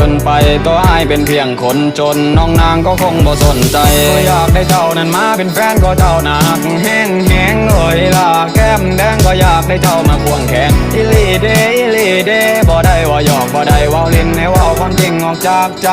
กินไปตัวอายเป็นเพียงคนจนน้องนางก็คงบ่สนใจก็อยากได้เจ้านั้นมาเป็นแฟนก็เจ้าหนักแห้งแห้งเอ่ยล่ะแก้มแดงก็อยากได้เจ้ามาควงแขนอิลีเดอิลีเดบ่ได้ว่าหยอกบ่ได้ว่าเล่นให้ว่าความจริงออกจากใจ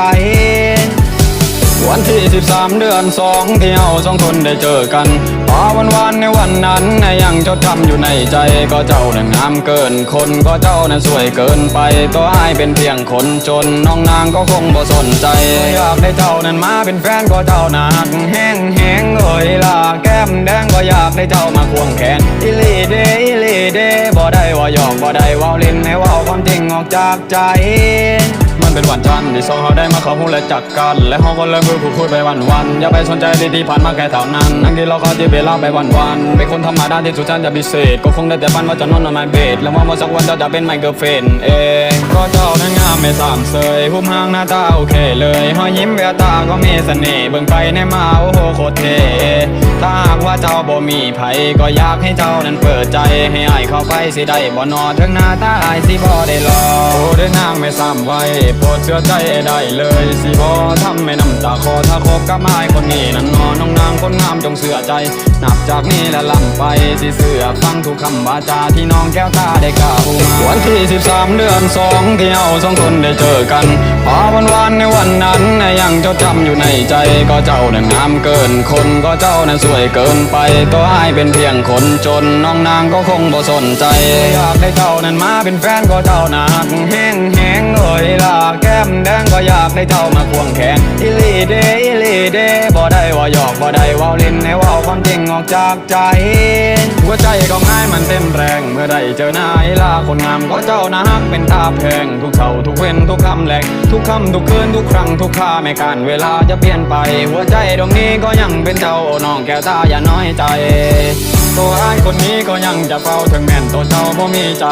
วันที่ 13 เดือน2ที่เราสองคนได้เจอกัน พอวันวานในวันนั้นนยังจดจำอยู่ในใจก็เจ้านั้นงามเกินคนก็เจ้านั้นสวยเกินไปตัวอายเป็นเพียงคนจนน้องนางก็คงบ่สนใจอยากได้เจ้านั้นมาเป็นแฟนก็เจ้านาหักแห้งแห้งเอ่ยล่ะแก้มแดงก็อยากได้เจ้ามาควงแขนอิลีเดอิลีเดบ่ได้ว่าหยอกบ่ได้ว่าเล่นให้ว่าความจริงออกจากใจ เป็นวันจันทร์ที่สองเขาได้มาเขาหูและจักกัน และห้อก็เริ่มพูดคุยไปวันวันอย่าไปสนใจดีที่ผ่านมาแค่เท่านั้นทั้งที่เราก็ที่เวลาไปวันวันเป็นคนธรรมดาที่สุดจันจะพิเศษ ก็คงได้แต่ฝันว่าจะนอนนอนไมเบดแล้วว่าเมื่อสักวันเราจะเป็นไมเคิลเฟนเองก็ ไม่สามเสยหุ้มห้างหน้าตาโอเคเลยหอยยิ้มแววตาก็มีเสน่ห์เบิ่งไปในมาโอ้โหโคตรเท่ถ้าหากว่าเจ้าบ่มีไผก็อยากให้เจ้านั้นเปิดใจให้อายเข้าไปสิได้บ่นอถึงหน้าตาอายสิบ่ได้รอโอ้ได้นางไม่ซ้ำไว้โปรดเชื่อใจได้เลยสิบ่ทำให้น้ำตาคอถ้าคบกับไม้คนนี้นั้นนอนน้องนางคนงามจงเสื่อใจ นับจากนี้และล่ำไปสิเสือฟังทุกคำวาจาที่น้องแก้วตาได้กล่าวมาวันที่ 13 เดือนสองที่เราสองคนได้เจอกันพอวันวานในวันนั้นน่ะยังจดจำอยู่ในใจก็เจ้านั้นงามเกินคนก็เจ้านั้นสวยเกินไปตัวอายเป็นเพียงคนจนน้องนางก็คงบ่สนใจอยากได้เจ้านั้นมาเป็นแฟนก็เจ้านาหักแห้งแห้งเอ่ยล่ะแก้มแดงก็อยากได้เจ้ามาควงแขนอิลีเดอิลีเดบ่ได้ว่าหยอกบ่ได้ว่าเล่นให้ ออกจากใจหัวใจก็ง่ายมันเต้นแรง เมื่อได้เจอหน้ายลาคนงามก็เจ้านะฮักเป็นตาแพง ทุกเท่าทุกเว้นทุกคำแหลกทุกคำทุกคืนทุกครั้งทุกค่าไม่การเวลาจะเปลี่ยนไป หัวใจดวงนี้ก็ยังเป็นเจ้าน้องแก้วตาอย่าน้อยใจ ตัวไอ้คนนี้ก็ยังจะเฝ้าถึงแม่นตัวเจ้าบ่มีใจ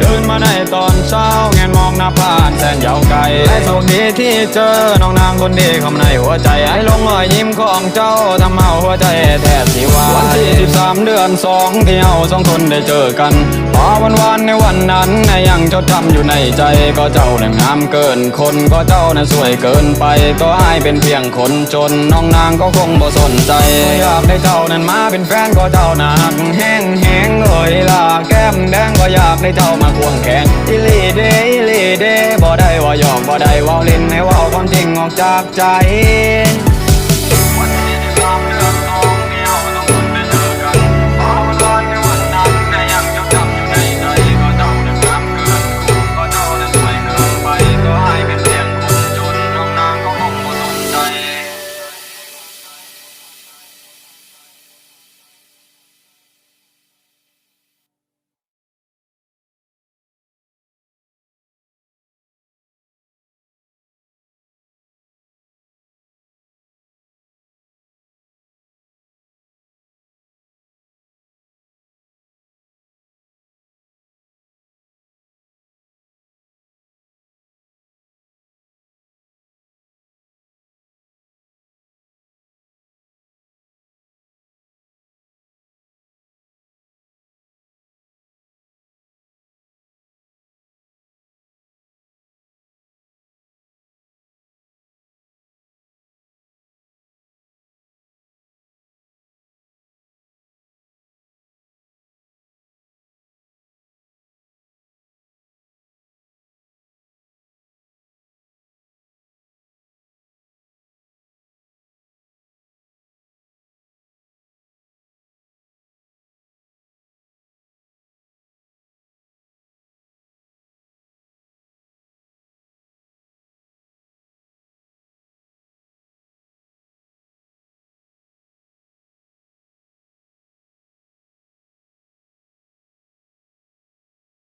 ตื่นมาในตอนเช้าแงนมองหน้าผ่านแสนยาวไกลและโชคดีที่เจอน้องนางคนดีเข้ามาในหัวใจไอ้ลงรอยยิ้มของเจ้าทำเอาหัวใจแทบสิวา เดือนสองที่เราสองคนได้เจอกันพอวันวานในวันนั้นน่ะยังจดจำอยู่ในใจ ก็เจ้านั้นงามเกินคนก็เจ้านั้นสวยเกินไปตัวอายเป็นเพียงคนจนน้องนางก็คงบ่สนใจอยากได้เจ้านั้นมาเป็นแฟนก็เจ้านาหักแห้งแห้งเอ่ยล่ะแก้มแดงก็อยากได้เจ้ามาควงแขนอิลีเดอิลีเดบ่ได้ว่าหยอกบ่ได้ว่าเล่นให้ว่าความจริงออกจากใจ